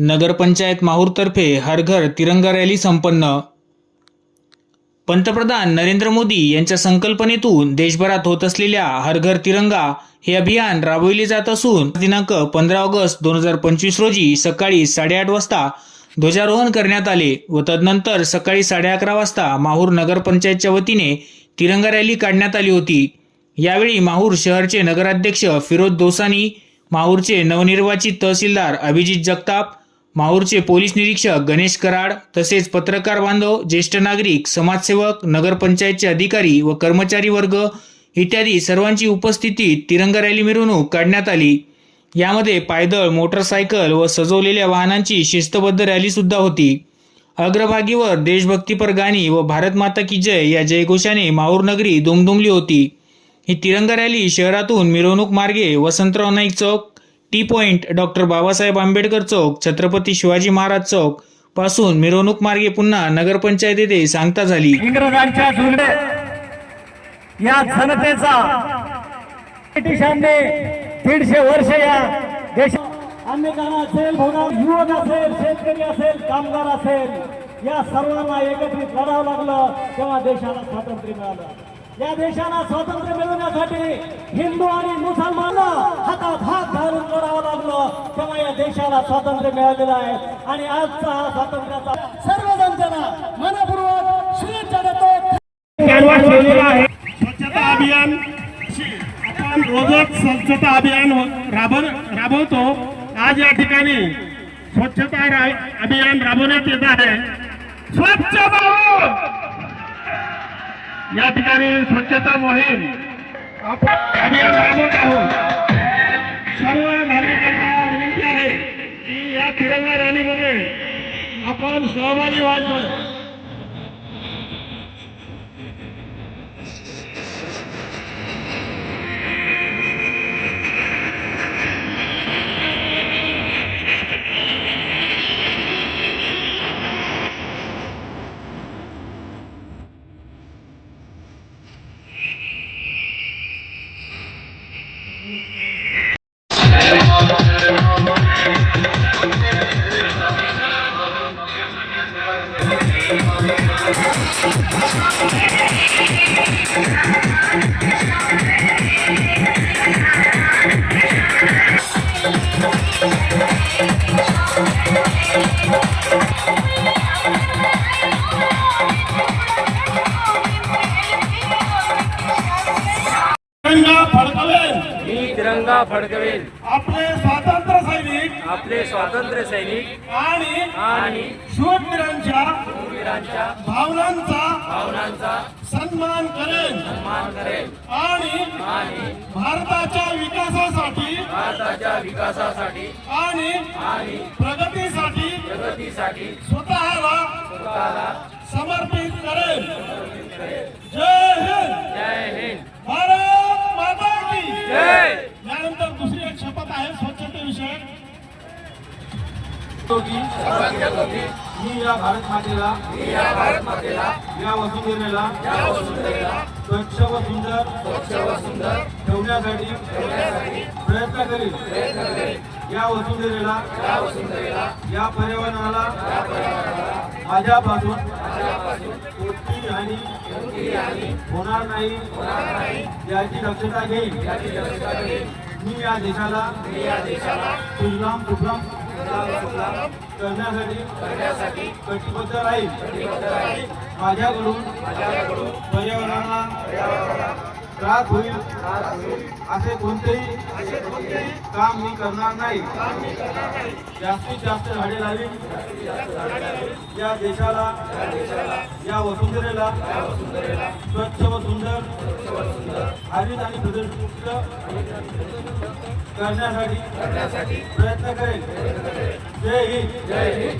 नगरपंचायत माहूरतर्फे हर घर तिरंगा रॅली संपन्न. पंतप्रधान नरेंद्र मोदी यांच्या संकल्पनेतून देशभरात होत असलेल्या हर घर तिरंगा हे अभियान राबविले जात असून दिनांक पंधरा ऑगस्ट दोन हजार पंचवीस रोजी सकाळी साडेआठ वाजता ध्वजारोहण करण्यात आले व तदनंतर सकाळी साडे अकरा वाजता माहूर नगरपंचायतच्या वतीने तिरंगा रॅली काढण्यात आली होती. यावेळी माहूर शहरचे नगराध्यक्ष फिरोज दोसानी माहूरचे नवनिर्वाचित तहसीलदार अभिजित जगताप माहूरचे पोलीस निरीक्षक गणेश कराड तसेच पत्रकार बांधव ज्येष्ठ नागरिक समाजसेवक नगरपंचायतचे अधिकारी व कर्मचारी वर्ग इत्यादी सर्वांची उपस्थितीत तिरंगा रॅली मिरवणूक काढण्यात आली. यामध्ये पायदळ मोटरसायकल व सजवलेल्या वाहनांची शिस्तबद्ध रॅलीसुद्धा होती. अग्रभागीवर देशभक्तीपर गाणी व भारत माता की जय या जयघोषाने माहूर नगरी दुमदुमली होती. ही तिरंगा रॅली शहरातून मिरवणूक मार्गे वसंतराव नाईक चौक T point doctor Babasaheb Ambedkar चौक छत्रपती शिवाजी महाराज चौकपासून मिरवणूक मार्गे पुन्हा नगरपंचायत येथे सांगता झाली. इंग्रजांच्या झुंडे या जनतेचा ब्रिटिशांनी दीडशे वर्ष या देशात अन्नदाना असेल युवक असेल शेतकरी असेल कामगार असेल या सर्वांना एकत्रित लढावं लागलं तेव्हा देशाला स्वातंत्र्य मिळालं. या देशाला स्वातंत्र्य मिळवण्यासाठी हिंदू आणि मुसलमान हातात हात घालून लढावं लागलं तेव्हा या देशाला स्वातंत्र्य मिळालेलं आहे. आणि आजचा हा स्वातंत्र्याचा सर्वजण त्यांना मनपूर्वक शुभेच्छा देतो. आहे. स्वच्छता अभियान. आपण रोजच स्वच्छता अभियान राबव राबवतो. आज या ठिकाणी स्वच्छता अभियान राबवण्यात येत आहे. स्वच्छ या ठिकाणी स्वच्छता मोहीम. आपण अभियान राबवत आहोत. सर्व नागरिकांना की या तिरंगा रॅलीमध्ये फडकवेल मी तिरंगा फडकवेल आपले स्वातंत्र्य सैनिक आपले स्वातंत्र्य सैनिक आणि आणि शूरवीरांच्या वीरांच्या भावनांचा भावनांचा सन्मान करेन. सन्मान करेल आणि आणि भारताच्या विकासासाठी भारताच्या विकासासाठी आणि आणि प्रगतीसाठी प्रगतीसाठी स्वतःला स्वतःला समर्पित करेन. जय मी या भारत मातेला मी या भारत मातेला या वसुंधरेला या वसुंधरेला स्वच्छ व सुंदर स्वच्छ व सुंदर ठेवण्यासाठी प्रयत्न करेल या वसुंधरेला या वसुंधरेला या पर्यावरणाला माझ्यापासून हानी कोणतीही हानी होणार नाही याची दक्षता घेईल मी या देशाला मी या करण्यासाठी कटिबद्ध राहील. माझ्याकडून पर्यावरणाला त्रास होईल. असे कोणतेही काम मी करणार नाही. जास्तीत जास्त झाडे लावीन. या देशाला या वसुंधरेला स्वच्छ व सुंदर हरित आणि करण्यासाठी करण्यासाठी प्रयत्न करेल जय हिंद. जय हिंद.